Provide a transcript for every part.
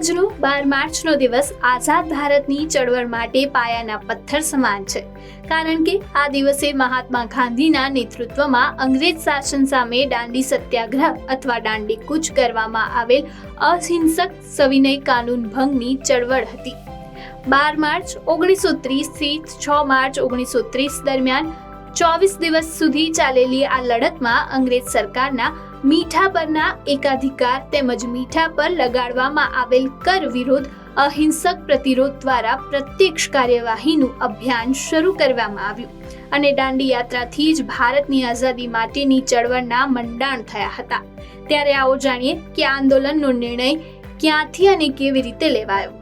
આજનો બાર માર્ચનો દિવસ આઝાદ ભારતની ચળવળ માટે પાયાના પથ્થર સમાન છે. કારણ કે આ દિવસે મહાત્મા ગાંધીના નેતૃત્વમાં અંગ્રેજ શાસન સામે દાંડી સત્યાગ્રહ અથવા દાંડી કૂચ કરવામાં આવેલ અહિંસક સવિનય કાનૂન ભંગની ચળવળ હતી. બાર માર્ચ ઓગણીસો ત્રીસથી છ માર્ચ ઓગણીસો ત્રીસ દરમિયાન ચોવીસ દિવસ સુધી ચાલેલી આ લડતમાં અંગ્રેજ સરકારના મીઠા પરના એકાધિકાર તેમજ મીઠા પર લગાડવામાં આવેલ કર વિરોધ અહિંસક પ્રતિરોધ દ્વારા પ્રત્યક્ષ કાર્યવાહીનું અભિયાન શરૂ કરવામાં આવ્યું અને દાંડી યાત્રાથી જ ભારતની આઝાદી માટેની ચળવળના મંડાણ થયા હતા. ત્યારે આવો જાણીએ કે આંદોલનનો નિર્ણય ક્યાંથી અને કેવી રીતે લેવાયો?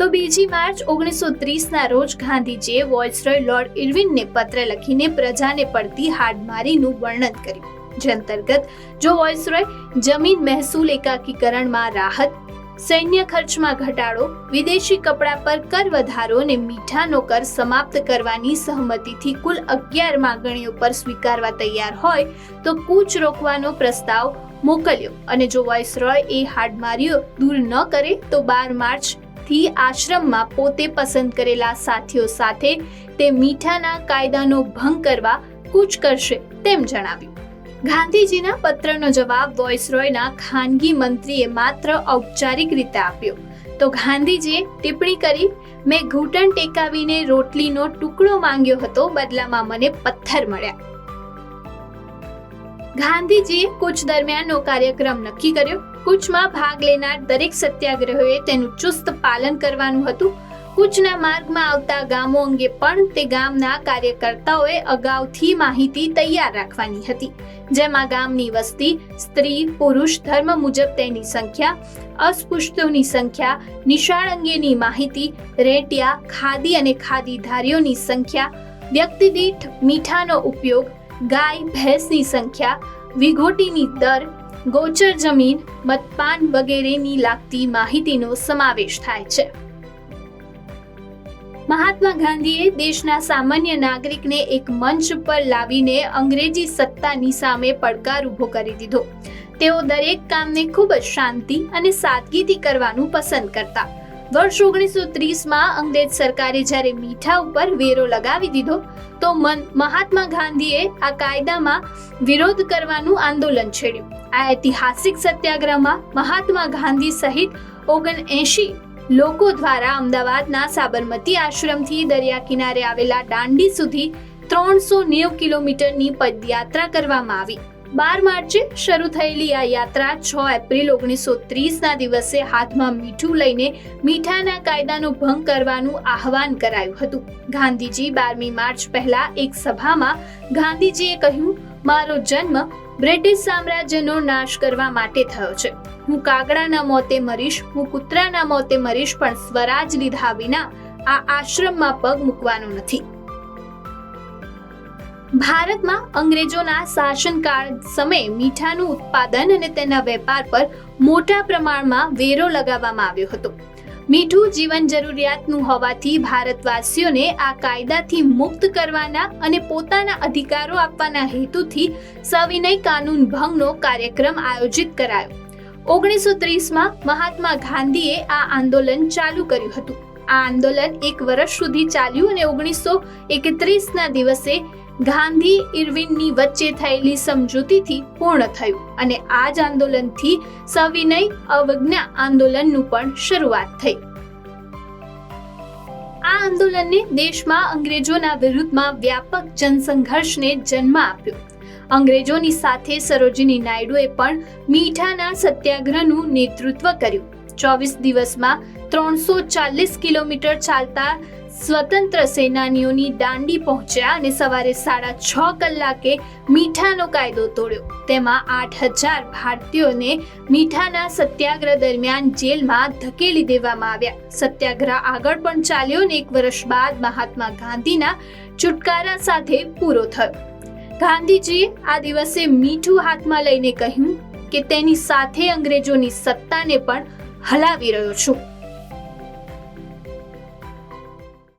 તો બીજી માર્ચ ઓગણીસો ત્રીસના રોજ ગાંધીજીએ વોઇસરોય લોર્ડ ઇરવિનને પત્ર લખીને પ્રજાને પડતી હાડમારીનું વર્ણન કર્યું. જે અંતર્ગત, જો વોઇસરોય જમીન મહેસૂલ એકાકીકરણમાં રાહત, સૈન્ય ખર્ચમાં ઘટાડો, વિદેશી કપડા પર કર વધારો અને મીઠાનો કર સમાપ્ત કરવાની સહમતિથી કુલ અગિયાર માંગણીઓ પર સ્વીકારવા તૈયાર હોય, તો કૂચ રોકવાનો પ્રસ્તાવ મોકલ્યો. અને જો વોઇસરોય એ હાડમારીઓ દૂર ન કરે, તો બાર માર્ચ થી આશ્રમમાં પોતે પસંદ કરેલા સાથીઓ સાથે તે મીઠાના કાયદાનો ભંગ કરવા કૂચ કરશે તેમ જણાવ્યું. ગાંધીજીના પત્રનો જવાબ વોઇસરોયના ખાનગી મંત્રીએ માત્ર ઔપચારિક રીતે આપ્યો. તો ગાંધીજીએ ટિપ્પણી કરી, મેં ઘૂંટણ ટેકાવીને રોટલીનો ટુકડો માંગ્યો હતો, બદલામાં મને પથ્થર મળ્યા. ગાંધીજીએ કૂચ દરમિયાનનો કાર્યક્રમ નક્કી કર્યો. કૂચમાં ભાગ લેનાર દરેક સત્યાગ્રહીઓએ તેનું ચુસ્ત પાલન કરવાનું હતું. કૂચના માર્ગમાં આવતા ગામો અંગે પણ તે ગામના કાર્યકર્તાઓએ અગાઉથી માહિતી તૈયાર રાખવાની હતી. જેમાં ગામની વસ્તી, સ્ત્રી, પુરુષ, ધર્મ મુજબ તેની સંખ્યા, અસ્પૃશ્યોની સંખ્યા, નિશાળ અંગેની માહિતી, રેટિયા, ખાદી અને ખાદીધારીઓની સંખ્યા વ્યક્તિ દીઠ મીઠાનો ઉપયોગ, ગાય, ભેંસની સંખ્યા, વિઘોટીની દર ગોચર જમીન, મતપાન વગેરેની લાગતી માહિતીનો સમાવેશ થાય છે. મહાત્મા ગાંધીએ દેશના સામાન્ય નાગરિકને એક મંચ પર લાવીને અંગ્રેજી સત્તાની સામે પડકાર ઊભો કરી દીધો. તેઓ દરેક કામને ખૂબ જ શાંતિ અને સાદગીથી કરવાનું પસંદ કરતા. વર્ષ ઓગણીસો ત્રીસમાં અંગ્રેજ સરકારે જ્યારે મીઠા ઉપર વેરો લગાવી દીધો, તો મન મહાત્મા ગાંધીએ આ કાયદામાં વિરોધ કરવાનું આંદોલન છેડ્યું. આ ઐતિહાસિક સત્યાગ્રહમાં મહાત્મા ગાંધી સહિત ઓગણ એંશી લોકો દ્વારા અમદાવાદના સાબરમતી આશ્રમથી દરિયા કિનારે આવેલા દાંડી સુધી ત્રણસો નેવ કિલોમીટરની પદયાત્રા કરવામાં આવી. બાર માર્ચે શરૂ થયેલી આ યાત્રા છ એપ્રિલ ઓગણીસો ત્રીસના દિવસે હાથમાં મીઠું લઈને મીઠાના કાયદાનો ભંગ કરવાનું આહવાન કરાયું હતું. ગાંધીજી બારમી માર્ચ પહેલા એક સભામાં ગાંધીજીએ કહ્યું, મારો જન્મ બ્રિટિશ સામ્રાજ્યનો નાશ કરવા માટે થયો છે. હું કાગડાના મોતે મરીશ, હું કૂતરાના મોતે મરીશ, પણ સ્વરાજ લીધા વિના આ આશ્રમમાં પગ મૂકવાનો નથી. ભારતમાં અંગ્રેજોના શાસનકાળ સમયે મીઠાનું ઉત્પાદન અને તેના વેપાર પર મોટા પ્રમાણમાં વેરો લગાવવામાં આવ્યો હતો. મીઠું જીવન જરૂરિયાતનું હોવાથી ભારતવાસીઓને આ કાયદાથી મુક્ત કરવાના અને પોતાના અધિકારો આપવાના હેતુથી સવિનય કાનૂન ભંગનો કાર્યક્રમ આયોજિત કરાયો. ઓગણીસો ત્રીસમાં મહાત્મા ગાંધીએ આ આંદોલન ચાલુ કર્યું હતું. આ આંદોલન એક વર્ષ સુધી ચાલ્યું અને ઓગણીસો એકત્રીસના દિવસે ગાંધી ઇરવિનની વચ્ચે થયેલી સમજૂતીથી પૂર્ણ થયું અને આ જ આંદોલનથી સવિનય અવજ્ઞા આંદોલનનું પણ શરૂઆત થઈ. આ આંદોલનને દેશમાં અંગ્રેજોના વિરુદ્ધમાં વ્યાપક જનસંઘર્ષને જન્મ આપ્યો. અંગ્રેજોની સાથે સરોજિની નાયડુએ પણ મીઠાના સત્યાગ્રહનું નેતૃત્વ કર્યું. ચોવીસ દિવસમાં ત્રણસો ચાલીસ કિલોમીટર ચાલતા સ્વતંત્ર સેનાનીઓની દાંડી પહોંચ્યા અને સવારે સાડા છ કલાકે મીઠાનો કાયદો તોડ્યો. તેમાં આઠ હજાર ભારતીયોને મીઠાના સત્યાગ્રહ દરમિયાન જેલમાં ધકેલી દેવામાં આવ્યા. સત્યાગ્રહ આગળ પણ ચાલ્યો અને એક વર્ષ બાદ મહાત્મા ગાંધીના છુટકારા સાથે પૂરો થયો. ગાંધીજીએ આ દિવસે મીઠું હાથમાં લઈને કહ્યું કે તેની સાથે અંગ્રેજોની સત્તાને પણ હલાવી રહ્યો છું.